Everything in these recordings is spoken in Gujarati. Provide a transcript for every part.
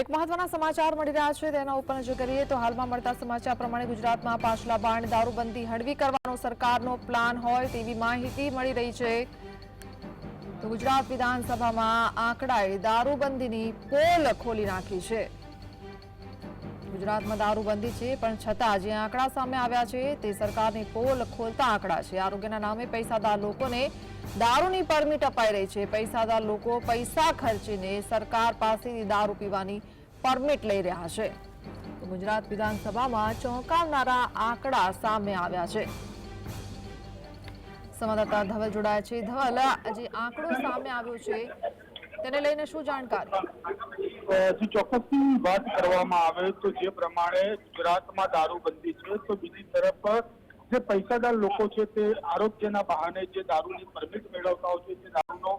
એક મહત્વના સમાચાર મળી રહ્યા છે. તેના ઉપર નજર કરીએ તો હાલમાં મળતા સમાચાર પ્રમાણે ગુજરાતમાં પાછલા બાણ, દારૂબંધી હળવી કરવાનો સરકારનો પ્લાન હોય તેવી માહિતી મળી રહી છે. તો ગુજરાત વિધાનસભામાં આંકડાએ દારૂબંધીની પોલ ખોલી નાખી છે. ગુજરાતમાં દારૂબંધી છે, પણ છતાં જે આંકડા સામે આવ્યા છે, તે સરકારની પોલ ખોલતા આંકડા છે. આરોગ્યના નામે પૈસાદાર લોકોને દારૂની પરમિટ અપાઈ રહી છે. પૈસાદાર લોકો પૈસા ખર્ચીને સરકાર પાસેથી દારૂ પીવાની પરમિટ લઈ રહ્યા છે. ગુજરાત વિધાનસભામાં ચોંકાવનારા આંકડા સામે આવ્યા છે. સંવાદદાતા ધવલ જોડાયા છે. ધવલ જે આંકડો સામે આવ્યો છે તેને લઈને શું જાણકારી? જો ચોક્કસથી વાત કરવામાં આવે તો જે પ્રમાણે ગુજરાતમાં દારૂબંધી છે, તો બીજી તરફ જે પૈસાદાર લોકો છે તે આરોગ્યના બહાને જે દારૂની પરમિટ મેળવતા હોય છે જે દારૂનો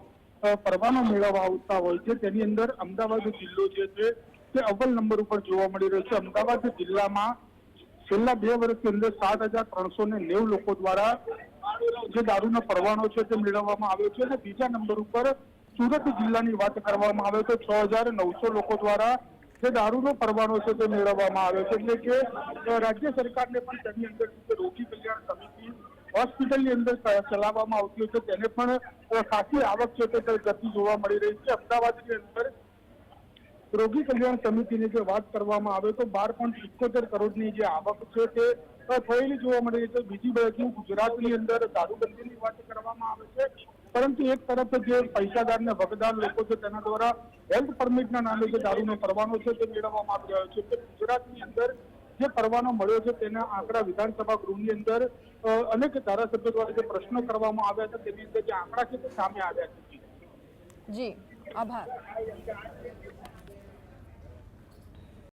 પરવાનો મેળવવા આવતા હોય છે. તેની અંદર અમદાવાદ જિલ્લો જે છે તે અવ્વલ નંબર ઉપર જોવા મળી રહ્યો છે. અમદાવાદ જિલ્લામાં છેલ્લા બે વર્ષની અંદર સાત હજાર ત્રણસો ને નેવું લોકો દ્વારા જે દારૂનો પરવાનો છે તે મેળવવામાં આવ્યો છે. અને બીજા નંબર ઉપર સુરત જિલ્લાની વાત કરવામાં આવે તો છ હજાર નવસો લોકો દ્વારા જે દારૂનો પરવાનો છે તે મેળવવામાં આવ્યો છે. એટલે કે અ, રાજ્ય સરકારને પણ તેની અંદર જે રોગી કલ્યાણ સમિતિ હોસ્પિટલની અંદર ચ- ચલાવવામાં આવતી હોય છે. તેને પણ અ, ખાસી આવક છે તે ગતિ જોવા મળી રહી છે. અમદાવાદની અંદર રોગી કલ્યાણ સમિતિની જો વાત કરવામાં આવે તો બાર પોઈન્ટ ઇકોતેર કરોડની જે આવક છે તે અ, થયેલી જોવા મળી રહી છે. બીજી બાજુ ગુજરાતની અંદર દારૂબંધીની વાત કરવામાં આવે છે. પરંતુ એક તરફ જે પૈસાદાર ને વગદાર લોકો છે તેના દ્વારા હેલ્થ પરમિટના નામે જે દારૂનો પરવાનો છે તે મેળવવામાં આવી રહ્યો છે. કે ગુજરાતની અંદર જે પરવાનો મળ્યો છે તેના આંકડા વિધાનસભા ગૃહની અંદર અનેક ધારાસભ્યો દ્વારા જે પ્રશ્નો કરવામાં આવ્યા હતા તેની અંદર જે આંકડા છે તે સામે આવ્યા છે. જી, આભાર.